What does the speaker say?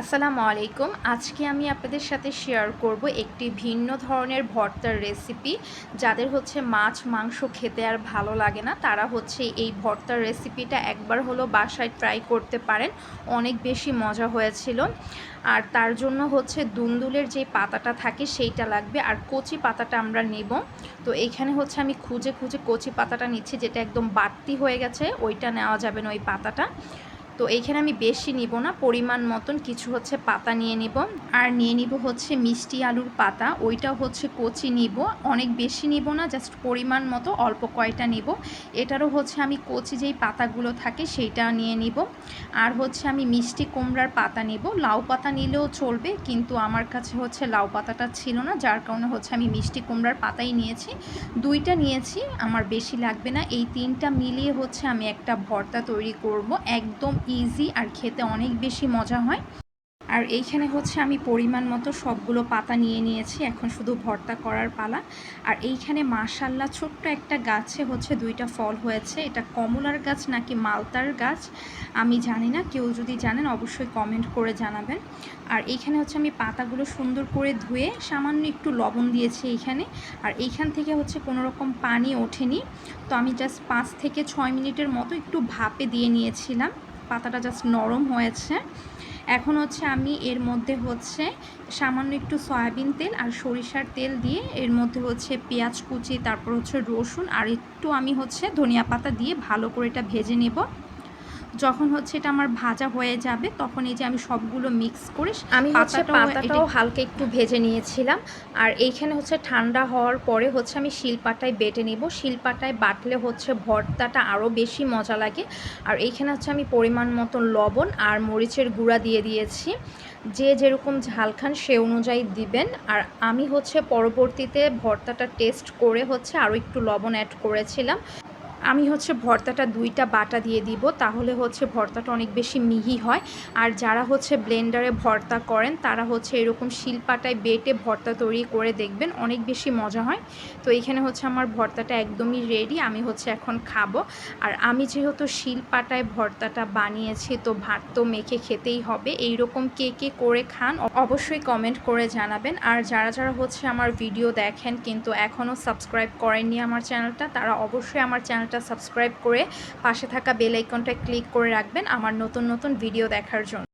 আসসালামু আলাইকুম। আজকে আমি আপনাদের সাথে শেয়ার করব একটি ভিন্ন ধরনের ভর্তার রেসিপি যাদের হচ্ছে মাছ, মাংস খেতে আর ভালো লাগে না। তারা হচ্ছে এই ভর্তার রেসিপিটা একবার হলো বাসায় ট্রাই করতে পারেন। অনেক বেশি মজা হয়েছিল। আর তার জন্য হচ্ছে দুন্দুলের যে পাতাটা থাকে সেইটা লাগবে। আর কচি পাতাটা আমরা নেব। তো এইখানে হচ্ছে আমি খুঁজে খুঁজে কচি পাতাটা নিচ্ছি যেটা একদম বাড়তি হয়ে গেছে। ওইটা নেওয়া যাবে না ওই পাতাটা। তো এইখানে আমি বেশি নিব না, পরিমাণ মতন কিছু হচ্ছে পাতা নিয়ে নিব। আর নিয়ে নিব হচ্ছে মিষ্টি আলুর পাতা ওইটা হচ্ছে কচি নিব। অনেক বেশি নিব না, জাস্ট পরিমাণ মতো অল্প কয়টা নিব। এটারও হচ্ছে আমি কচি যেই পাতাগুলো থাকে সেইটা নিয়ে নিব। আর হচ্ছে আমি মিষ্টি কুমড়ার পাতা নিব। লাউ পাতা নিলেও চলবে, কিন্তু আমার কাছে হচ্ছে লাউ পাতাটা ছিল না, যার কারণে হচ্ছে আমি মিষ্টি কুমড়ার পাতাই নিয়েছি। দুইটা নিয়েছি, আমার বেশি লাগবে না। এই তিনটা মিলিয়ে হচ্ছে আমি একটা ভর্তা তৈরি করব, একদম ইজি আর খেতে অনেক বেশি মজা হয়। আর এইখানে হচ্ছে আমি পরিমাণ মতো সবগুলো পাতা নিয়ে নিয়েছি, এখন শুধু ভর্তা করার পালা। আর এইখানে মাশাল্লাহ ছোট্ট একটা গাছে হচ্ছে দুইটা ফল হয়েছে, এটা কমলার গাছ নাকি মালতার গাছ? আমি জানি না, কেউ যদি জানেন অবশ্যই কমেন্ট করে জানাবেন। আর এইখানে হচ্ছে আমি পাতাগুলো সুন্দর করে ধুয়ে সামান্য একটু লবণ দিয়েছি এইখানে। আর এইখান থেকে হচ্ছে কোনো রকম পানি ওঠেনি। তো আমি জাস্ট পাঁচ থেকে ছয় মিনিটের মতো একটু ভাপে দিয়ে নিয়েছিলাম। পাতাটা জাস্ট নরম হয়েছে। এখন হচ্ছে আমি এর মধ্যে হচ্ছে সামান্য একটু সয়াবিন তেল আর সরিষার তেল দিয়ে এর মধ্যে হচ্ছে পেঁয়াজ কুচি, তারপর হচ্ছে রসুন আর একটু আমি হচ্ছে ধনিয়া পাতা দিয়ে ভালো করে এটা ভেজে নেব। যখন হচ্ছে এটা আমার ভাজা হয়ে যাবে তখন এই যে আমি সবগুলো মিক্স করে আমি হচ্ছে পাতাটাও হালকা একটু ভেজে নিয়েছিলাম। আর এইখানে হচ্ছে ঠান্ডা হওয়ার পরে হচ্ছে আমি শিলপাটায় বেটে নিব। শিলপাটায় বাটলে হচ্ছে ভর্তাটা আরও বেশি মজা লাগে। আর এইখানে হচ্ছে আমি পরিমাণ মতো লবণ আর মরিচের গুঁড়া দিয়ে দিয়েছি। যে যেরকম ঝাল খান সে অনুযায়ী দিবেন। আর আমি হচ্ছে পরবর্তীতে ভর্তাটা টেস্ট করে হচ্ছে আরও একটু লবণ অ্যাড করেছিলাম। আমি হচ্ছে ভর্তাটা দুইটা বাটা দিয়ে দিব, তাহলে হচ্ছে ভর্তাটা অনেক বেশি মিহি হয়। আর যারা হচ্ছে ব্লেন্ডারে ভর্তা করেন, তারা হচ্ছে এরকম শিলপাটায় বেটে ভর্তা তৈরি করে দেখবেন, অনেক বেশি মজা হয়। তো এখানে হচ্ছে আমার ভর্তাটা একদমই রেডি আমি হচ্ছে এখন খাব। আর আমি যেহেতু শিলপাটায় ভর্তাটা বানিয়েছি, তো ভাত তো মেখে খেতেই হবে। এই রকম কে কে করে খান, অবশ্যই কমেন্ট করে জানাবেন। আর যারা যারা হচ্ছে আমার ভিডিও দেখেন, কিন্তু এখনও সাবস্ক্রাইব করেননি আমার চ্যানেলটা তারা অবশ্যই আমার চ্যানেলটা চ্যানেলটা সাবস্ক্রাইব করে পাশে থাকা বেল আইকনটা ক্লিক করে রাখবেন আমার নতুন নতুন ভিডিও দেখার জন্য।